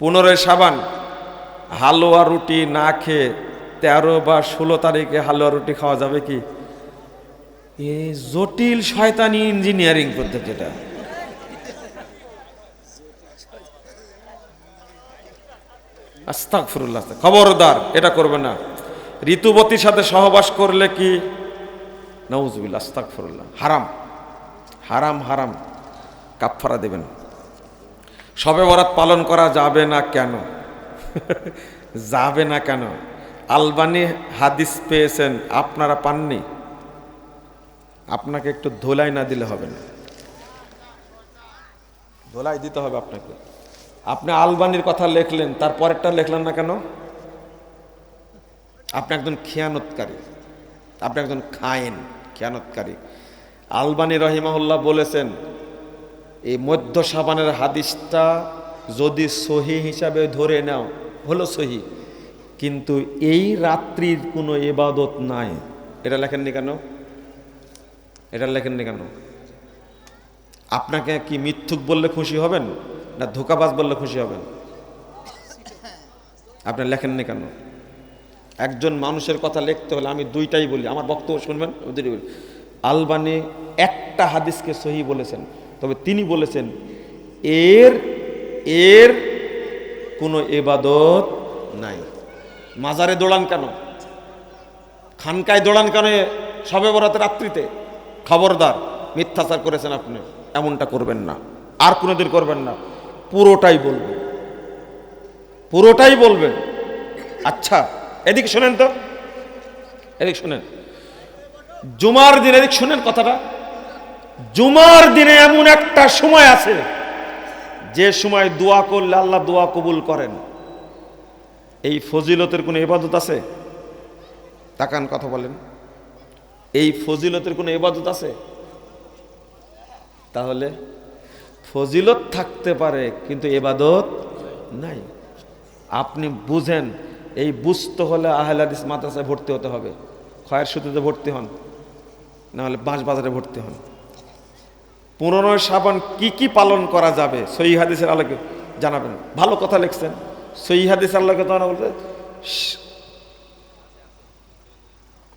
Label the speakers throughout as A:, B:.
A: পনেরোই সাবান হালুয়া রুটি না খেয়ে তেরো বা ষোলো তারিখে হালুয়া রুটি খাওয়া যাবে কি? এ জটিল শয়তানি ইঞ্জিনিয়ারিং পদ্ধতি এটা। আস্তাগফিরুল্লাহ, খবরদার, এটা করবে না। ঋতুবতীর সাথে সহবাস করলে কি? নউজুবিল্লাহ, আস্তাগফিরুল্লাহ, হারাম হারাম হারাম, কাফফারা দেবেন। সবে বরাত পালন করা যাবে না কেন? যাবে না কেন? আলবানি হাদিস পেয়েছেন, আপনারা পাননি? আপনাকে একটু ধোলাই না দিলে হবে না। ধোলাই দিতে হবে আপনাকে। আপনি আলবানির কথা লিখলেন, তার পরেরটা লিখলেন না কেন? আপনি একজন খেয়ানতকারী। আপনি একজন খায়েন, খেয়ানতকারী। আলবানি রহিমাহুল্লাহ বলেছেন এই মধ্য সাবানের হাদিসটা যদি সহি হিসাবে ধরে নাও, হলো সহি। কিন্তু এই রাত্রির কোনো এবাদত নাই। এটা লেখেননি কেন? এটা লেখেননি কেন? আপনাকে কি মিথ্যুক বললে খুশি হবেন না ধোকাবাজ বললে খুশি হবেন? আপনি লেখেননি কেন? একজন মানুষের কথা লিখতে হলে আমি দুইটাই বলি। আমার বক্তব্য শুনবেন। আলবানি একটা হাদিসকে সহি বলেছেন। তবে তিনি বলেছেন, এর এর কোনো এবাদত নাই। মাজারে দৌড়ান কেন? খানকায় দৌড়ান কেন সবে বরাতে রাত্রিতে? খবরদার, মিথ্যাচার করেছেন আপনি, এমনটা করবেন না। আর কোনোদিন করবেন না। পুরোটাই বলবেন। পুরোটাই বলবেন। আচ্ছা এদিকে শোনেন তো। এদিকে শোনেন। জুমার দিন, এদিক শোনেন কথাটা। জুমার দিনে এমন একটা সময় আছে, যে সময় দোয়া করলে আল্লাহ দোয়া কবুল করেন। এই ফজিলতের কোনো ইবাদত আছে? তাকান কথা বলেন। এই ফজিলতের কোনো ইবাদত আছে? তাহলে ফজিলত থাকতে পারে, কিন্তু এবাদত নাই। আপনি বুঝেন, এই বুঝতে হলে আহলাদিস মাদ্রাসায় ভর্তি হতে হবে। খয়ের সুতিতে ভর্তি হন, নাহলে বাঁশ বাজারে ভর্তি হন। পনেরোই সাবান কি কি পালন করা যাবে? সই হাদিসের আলোকে জানাবেন। ভালো কথা লিখছেন। সই হাদিসের আলোকে তো বলতে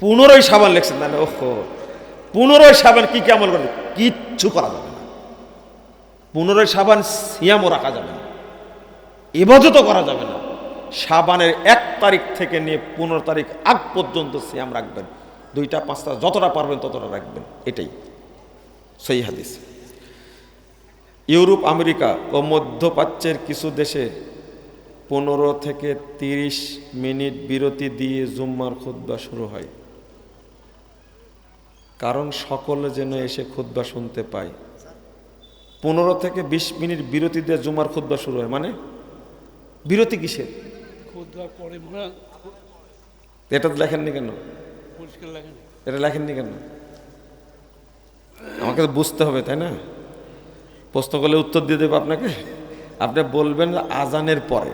A: পনেরোই সাবান লিখছেন। না ওহো পনেরোই সাবান কি কি আমল করবে কিচ্ছু করা যাবে না। পনেরোই সাবান সিয়ামও রাখা যাবে না। ইবাদতও করা যাবে না। সাবানের এক তারিখ থেকে নিয়ে পনেরো তারিখ আগ পর্যন্ত সিয়াম রাখবেন। দুইটা, পাঁচটা, যতটা পারবেন ততটা রাখবেন। এটাই। সেই হাদিস। ইউরোপ আমেরিকা ও মধ্যপ্রাচ্যের কিছু দেশে পনেরো থেকে তিরিশ মিনিট বিরতি দিয়ে জুম্মার খুদ্া শুরু হয়। কারণ সকলে যেন এসে খুদ্া শুনতে পায়। পনেরো থেকে বিশ মিনিট বিরতি দিয়ে জুমার খুদ্া শুরু হয়। মানে বিরতি কিসের? এটা তো লেখেননি কেন? এটা লেখেননি কেন? আমাকে তো বুঝতে হবে, তাই না? প্রশ্ন করলে উত্তর দিয়ে দেবো আপনাকে। আপনি বলবেন আজানের পরে।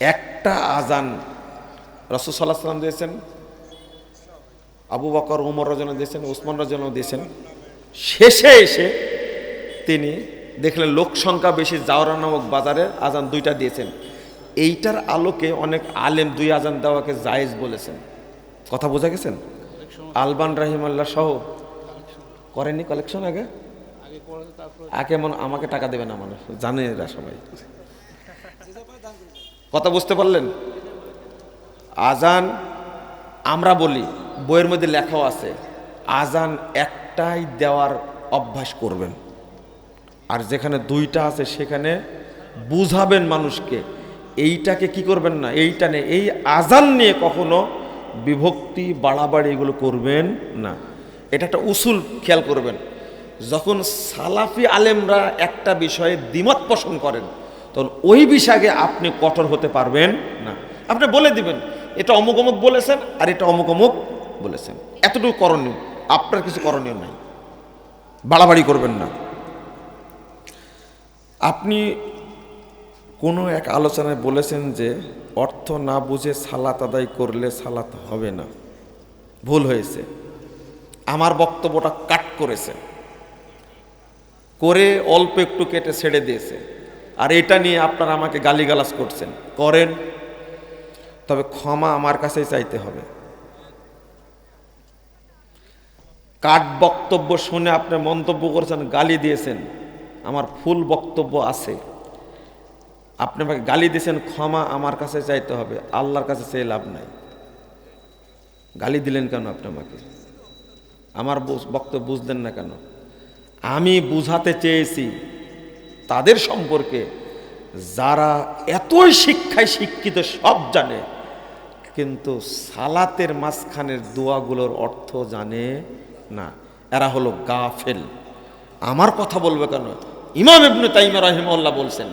A: একটা আজান রসদ সাল্লাহ সাল্লাম দিয়েছেন, আবু বকর, উমর রজন দিয়েছেন, উসমান রজন দিয়েছেন। শেষে এসে তিনি দেখলেন লোক সংখ্যা বেশি, জাওরা নামক বাজারে আজান দুইটা দিয়েছেন। এইটার আলোকে অনেক আলেম দুই আজান দেওয়াকে জায়েজ বলেছেন। কথা বোঝা গেছেন? আলবান রাহিমাল্লাহ সহ করেননি কালেকশন আগে?
B: আগে
A: মনে আমাকে টাকা দেবে না মানুষ জানে এরা সবাই। কথা বুঝতে পারলেন? আজান আমরা বলি বইয়ের মধ্যে লেখাও আছে আজান একটাই দেওয়ার অভ্যাস করবেন। আর যেখানে দুইটা আছে সেখানে বুঝাবেন মানুষকে এইটাকে কি করবেন না এইটা নিয়ে এই আজান নিয়ে কখনো বিভক্তি বাড়াবাড়ি এগুলো করবেন না। এটা একটা উসুল খেয়াল করবেন। যখন সালাফি আলেমরা একটা বিষয়ে দ্বিমত পোষণ করেন, তখন ওই বিষয়ে আপনি কঠোর হতে পারবেন না। আপনি বলে দিবেন, এটা অমুক অমুক বলেছেন আর এটা অমুক অমুক বলেছেন। এতটুকু করণীয়, আপনার কিছু করণীয় নাই। বাড়াবাড়ি করবেন না। আপনি কোনো এক আলোচনায় বলেছেন যে, অর্থ না বুঝে সালাত আদায় করলে সালাত হবে না। ভুল হয়েছে। আমার বক্তব্যটা কাট করেছে। করে অল্প একটু কেটে ছেড়ে দিয়েছে। আর এটা নিয়ে আপনারা আমাকে গালিগালাজ করছেন। করেন। তবে ক্ষমা আমার কাছেই চাইতে হবে। কাট বক্তব্য শুনে আপনি মন্তব্য করেছেন, গালি দিয়েছেন। আমার ফুল বক্তব্য আছে। আপনি আমাকে গালি দিয়েছেন, ক্ষমা আমার কাছে চাইতে হবে। আল্লাহর কাছে চেয়ে লাভ নাই। গালি দিলেন কেন আপনি আমাকে? আমার বক্তব্য বুঝলেন না কেন? আমি বুঝাতে চেয়েছি তাদের সম্পর্কে যারা এতই শিক্ষায় শিক্ষিত সব জানে, কিন্তু সালাতের মাঝখানের দোয়াগুলোর অর্থ জানে না। এরা হলো গাফেল। আমার কথা বলবে কেন? ইমাম ইবনে তাইমা রহিমউল্লাহ বলছেন,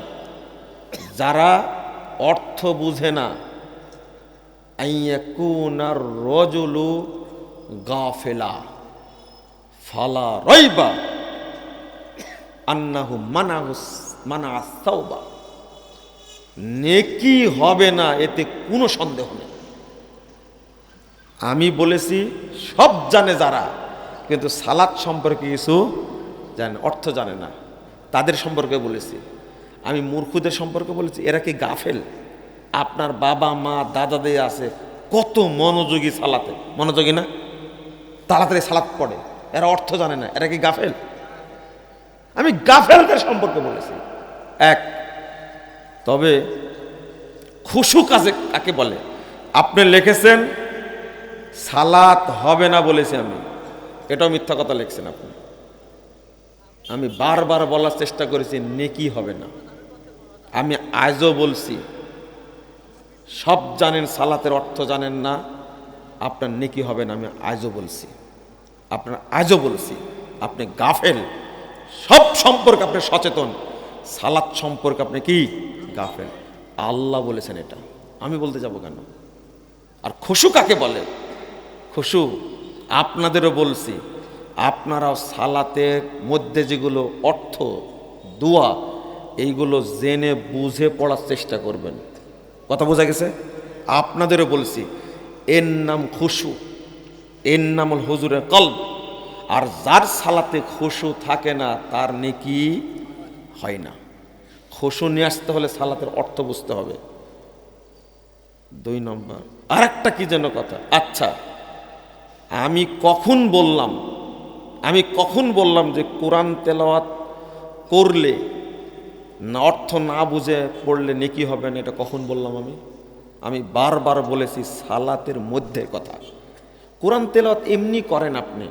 A: যারা অর্থ বুঝে না, আইয়াকুনার রজুলু গাফেলা। ফালা রইবা আন্নাহু মানা নেকি হবে না, এতে কোনো সন্দেহ নেই। আমি বলেছি, সব জানে যারা, কিন্তু সালাদ সম্পর্কে কিছু জানে, অর্থ জানে না। তাদের সম্পর্কে বলেছি। আমি মূর্খদের সম্পর্কে বলেছি, এরা কি গাফেল? আপনার বাবা, মা, দাদা দিয়ে আছে, কত মনোযোগী সালাতে। মনোযোগী না? তাড়াতাড়ি সালাত পড়ে। এরা অর্থ জানে না। এরা কি গাফেল? আমি গাফেলদের সম্পর্কে বলেছি। এক, তবে খুশু কাজে কাকে বলে? আপনি লিখেছেন, সালাত হবে না বলেছি আমি। এটাও মিথ্যা কথা লিখছেন আপনি। আমি বারবার বলার চেষ্টা করেছি, নেকি হবে না। আমি আজও বলছি, সব জানেন, সালাতের অর্থ জানেন না, আপনার নেকি হবে না, আমি আজও বলছি। আপনার আজও বলছি, আপনি গাফেল। সব সম্পর্কে আপনি সচেতন। সালাত সম্পর্কে আপনি কি? গাফেল। আল্লাহ বলেছেন এটা। আমি বলতে যাব কেন? আর খুশু কাকে বলে? খুশু, আপনাদেরও বলছি, আপনারাও সালাতের মধ্যে যেগুলো অর্থ, দোয়া, এইগুলো জেনে বুঝে পড়ার চেষ্টা করবেন। কথা বোঝা গেছে? আপনাদেরও বলছি, এর নাম খুশু। এর নাম হল হুজুরের কল্প আর যার সালাতে খুশু থাকে না, তার নেকি হয় না। খসু নিয়ে আসতে হলে সালাতের অর্থ বুঝতে হবে। দুই নম্বর আর একটা কী যেন কথা? আচ্ছা আমি কখন বললাম, আমি কখন বললাম যে কোরআন তেলাওয়াত করলে না, অর্থ না বুঝে পড়লে নেকি হবে না, এটা কখন বললাম আমি? আমি বারবার বলেছি সালাতের মধ্যে কথা। কোরআন তেলত এমনি করেন আপনি।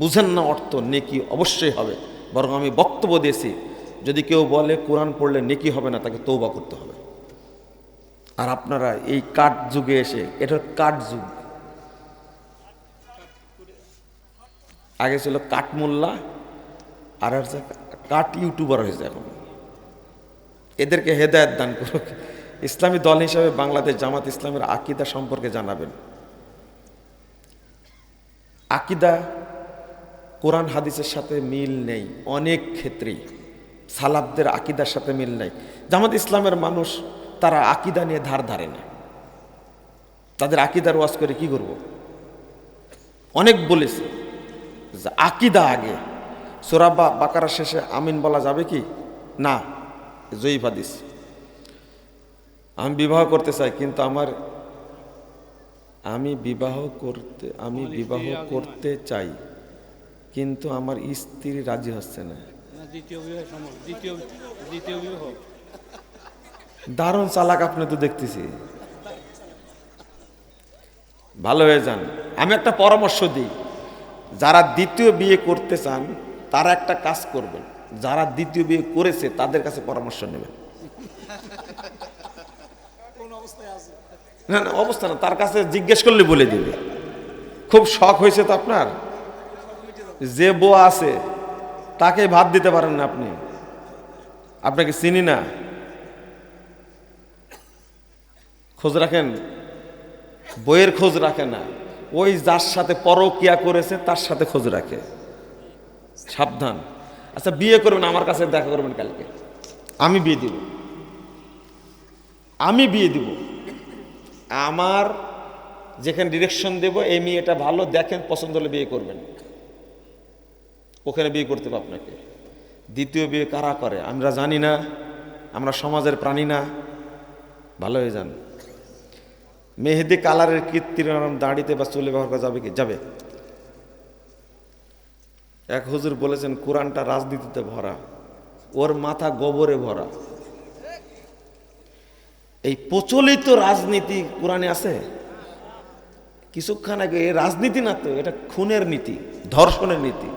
A: বুঝেন না অর্থ নেকি অবশ্যই হবে। বরং আমি বক্তব্য দিয়েছি, যদি কেউ বলে কোরআন পড়লে নেকি হবে না, তাকে তৌবা করতে হবে। আর আপনারা এই কাঠ যুগে এসে, এটা কাঠ যুগ। আগে ছিল কাঠমোল্লা আর হচ্ছে কাঠ ইউটিউবার হয়েছে এখন। এদেরকে হেদায়ত দান করুক। ইসলামী দল হিসাবে বাংলাদেশ জামাত ইসলামের আকিদা সম্পর্কে জানাবেন। আকিদা কোরআন হাদিসের সাথে মিল নেই, অনেক ক্ষেত্রেই। সালাবদের আকিদার সাথে মিল নেই। জামাত ইসলামের মানুষ, তারা আকিদা নিয়ে ধার ধারে না। তাদের আকিদার ওয়াজ করে কি করব? অনেক বলেছে আকিদা আগে। সোরাবা বাকারা শেষে আমিন বলা যাবে কি? না, জয়ীফ হাদিস। আমি বিবাহ করতে চাই, কিন্তু আমার আমি বিবাহ করতে আমি বিবাহ করতে চাই কিন্তু আমার স্ত্রী রাজি হচ্ছে না। দারুণ চালাক আপনি তো দেখতেছি। ভালো হয়ে যান। আমি একটা পরামর্শ দিই যারা দ্বিতীয় বিয়ে করতে চান তারা একটা কাজ করবেন। যারা দ্বিতীয় বিয়ে করেছে তাদের কাছে পরামর্শ নেবেন। না না, অবস্থা না, তার কাছে জিজ্ঞেস করলে বলে দিবে। খুব শখ হয়েছে তো আপনার? যে বউ আছে, তাকে ভাত দিতে পারেন না আপনি। আপনাকে চিনি না। খোঁজ রাখেন, বইয়ের খোঁজ রাখে না। ওই যার সাথে পরকিয়া করেছে, তার সাথে খোঁজ রাখে। সাবধান। আচ্ছা বিয়ে করবেন, আমার কাছে দেখা করবেন কালকে। আমি বিয়ে দিব। আমি বিয়ে দিব। আমার যেখানে ডিরেকশন দেব, এই মেয়েটা ভালো, দেখেন, পছন্দ হলে বিয়ে করবেন। ওখানে বিয়ে করতে হবে আপনাকে। দ্বিতীয় বিয়ে কারা করে? আমরা জানি না, আমরা সমাজের প্রাণী না। ভালো হয়ে যান। মেহেদি কালারের কীর্তির দাড়িতে বা চুলে ব্যবহার করা যাবে কি? যাবে। এক হুজুর বলেছেন, কোরআনটা রাজনীতিতে ভরা। ওর মাথা গোবরে ভরা। এই প্রচলিত রাজনীতি কোরআনে আছে? কিছুক্ষণ আগে রাজনীতি না তো, এটা খুনের নীতি, ধর্ষণের নীতি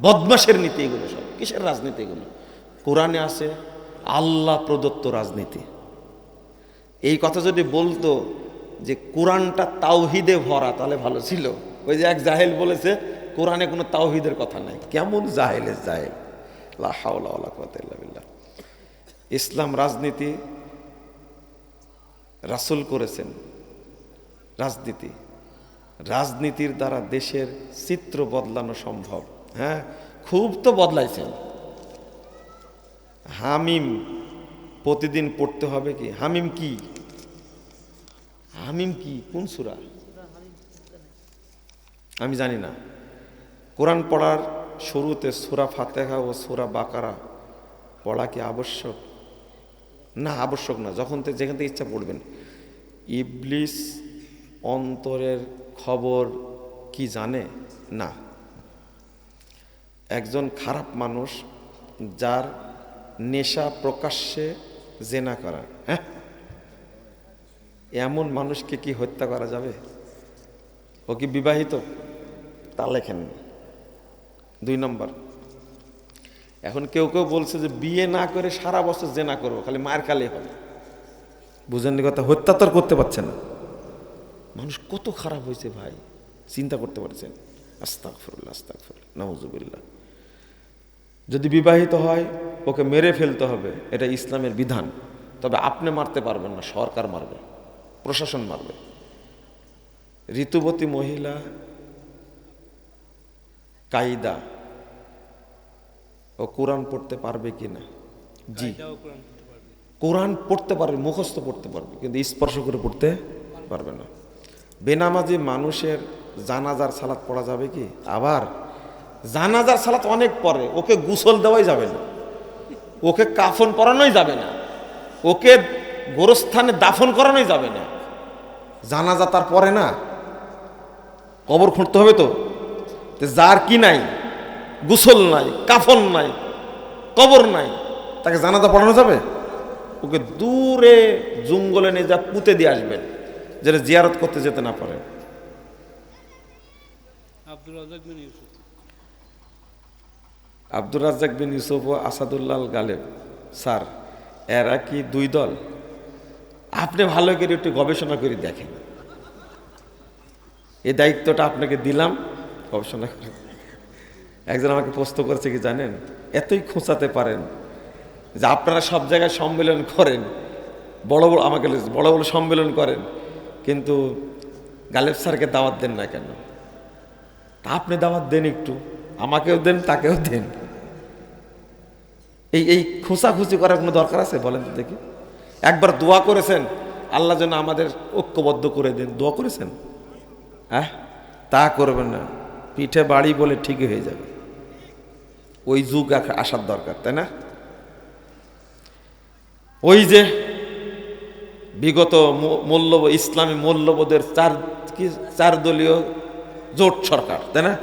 A: বদমাসের নীতি এগুলো সব। কিসের রাজনীতি এগুলো? কোরআনে আছে, আল্লাহ প্রদত্ত রাজনীতি। এই কথা যদি বলতো যে কোরআনটা তাওহিদে ভরা, তাহলে ভালো ছিল। ওই যে এক জাহেল বলেছে, কোরআনে কোনো তাওহিদের কথা নাই। কেমন জাহেল? লা হাওলা ওয়ালা কুওয়াতা ইল্লা বিল্লাহ। ইসলাম রাজনীতি রাসূল করেছেন। রাজনীতি। রাজনীতির দ্বারা দেশের চিত্র বদলানো সম্ভব। হ্যাঁ? খুব তো বদলাইছেন। হামিম প্রতিদিন পড়তে হবে কি? হামিম কি? হামিম কি? কোন সুরা? আমি জানি না। কোরআন পড়ার শুরুতে সুরা ফাতেহা ও সুরা বাকারা পড়া কি আবশ্যক? না, আবশ্যক না, যখন যেখান থেকে ইচ্ছা পড়বেন। ইবলিস অন্তরের খবর কি জানে? না। একজন খারাপ মানুষ যার নেশা প্রকাশ্যে জেনা করা হ্যাঁ? এমন মানুষকে কি হত্যা করা যাবে? ও কি বিবাহিত? তা লেখেন দুই নম্বর এখন কেউ কেউ বলছে যে বিয়ে না করে সারা বছর জেনা করব, খালি মায়ের কালে হবে। বুঝেননি কথা, হত্যা তো করতে পারছে না। মানুষ কত খারাপ হয়েছে ভাই, চিন্তা করতে পারছেন। আস্তাক ফিরুল্লাহ আস্তাক ফিরুল্লাহ নওয়াজুবিল্লাহ যদি বিবাহিত হয়, ওকে মেরে ফেলতে হবে, এটা ইসলামের বিধান। তবে আপনি মারতে পারবেন না, সরকার মারবে, প্রশাসন মারবে। ঋতুবতী মহিলা কায়দা ও কোরআন পড়তে পারবে কি না জি
B: কোরআন
A: পড়তে পারবে। মুখস্থ পড়তে পারবে কিন্তু স্পর্শ করে পড়তে পারবে না। বেনামাজি মানুষের জানাজার সালাত পড়া যাবে কি? আবার জানাজার সালাত অনেক পরে ওকে গুসল দেওয়াই যাবে না। ওকে কাফন পরানোই যাবে না। ওকে গোরস্থানে দাফন করানোই যাবে না। জানাজা তার পরে না? কবর খুঁড়তে হবে তো যার কি নাই? গুসল নাই কাফন নাই কবর নাই। তাকে জানাজা পড়ানো যাবে? ওকে দূরে জঙ্গলে নিয়ে যা পুঁতে দিয়ে আসবেন যেটা জিয়ারত করতে যেতে না পারে।
B: আব্দুল রাজাক বিন ইউসুফ।
A: আব্দুর রাজ্জাক বিন ইউসুফ ও আসাদুল্লাল গালেব স্যার এরা কি দুই দল? আপনি ভালো করে একটু গবেষণা করে দেখেন। এই দায়িত্বটা আপনাকে দিলাম গবেষণা করে একজন আমাকে প্রশ্ন করেছে কি জানেন? এতই খোঁচাতে পারেন যে আপনারা সব জায়গায় সম্মেলন করেন, বড় বড় আমাকে বড় বড় সম্মেলন করেন, কিন্তু গালেব স্যারকে দাওয়াত দেন না কেন? তা আপনি দাওয়াত দেন একটু, আমাকেও দেন, তাকেও দেন। এই এই খোঁচাখুচি করার কোনো দরকার আছে? বলেন তো দেখি। একবার দোয়া করেছেন, আল্লাহ যেন আমাদের ঐক্যবদ্ধ করে দেন। দোয়া করেছেন? হ্যাঁ? তা করবেন না। পিঠে বাড়ি বলে ঠিকই হয়ে যাবে। ওই যুগ আস- আসার দরকার, তাই না? ওই যে বিগত মূল্যবোধ ইসলামী মূল্যবোধের চার কি চার দলীয় জোট সরকার, তাই না?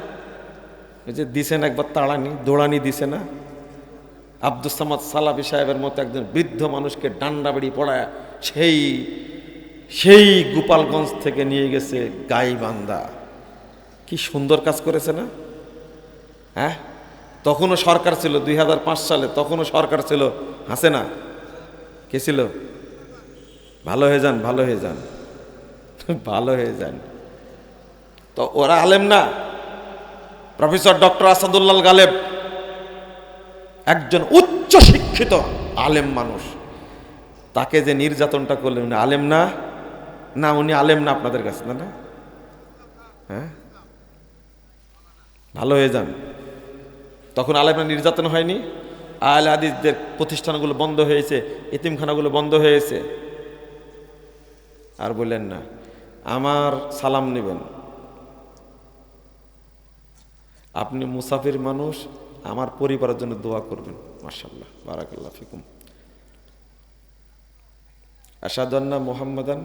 A: ওই যে দিছেন একবার তাড়ানি, দোড়ানি দিছে না? আব্দুল সামাদ সালাফি সাহেবের মতো একজন বৃদ্ধ মানুষকে ডান্ডা বেড়ি পড়ায়, সেই সেই গোপালগঞ্জ থেকে নিয়ে গেছে গাইবান্ধা। কি সুন্দর কাজ করেছে না? হ্যাঁ? তখনও সরকার ছিল, দুই হাজার পাঁচ সালে তখনও সরকার ছিল হাসে না কে ছিল? ভালো হয়ে যান, ভালো হয়ে যান। ভালো হয়ে যান। তো ওরা আলেম না। প্রফেসর ডক্টর আসাদুল্লাল গালেব একজন উচ্চ শিক্ষিত আলেম মানুষ। তাকে যে নির্যাতনটা করলেন, উনি আলেম না? না, উনি আলেম না আপনাদের কাছে না? হ্যাঁ? ভালো হয়ে যান। তখন আলেমরা নির্যাতন হয়নি। আল হাদিসদের প্রতিষ্ঠানগুলো বন্ধ হয়েছে, এতিমখানাগুলো বন্ধ হয়েছে। আর বললেন না, আমার সালাম নেবেন। আপনি মুসাফির মানুষ, আমার পরিবারের জন্য দোয়া করবেন। মার্শাল্লাহ বারাকাল্লাহ ফিকুম। আসাদান্না মোহাম্মদান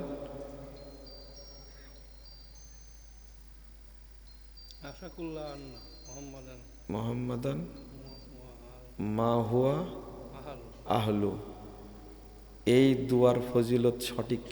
B: আশাকুল্লাহ মোহাম্মদান
A: মা হুয়া আহলু। এই দুয়ার ফজিলত সঠিক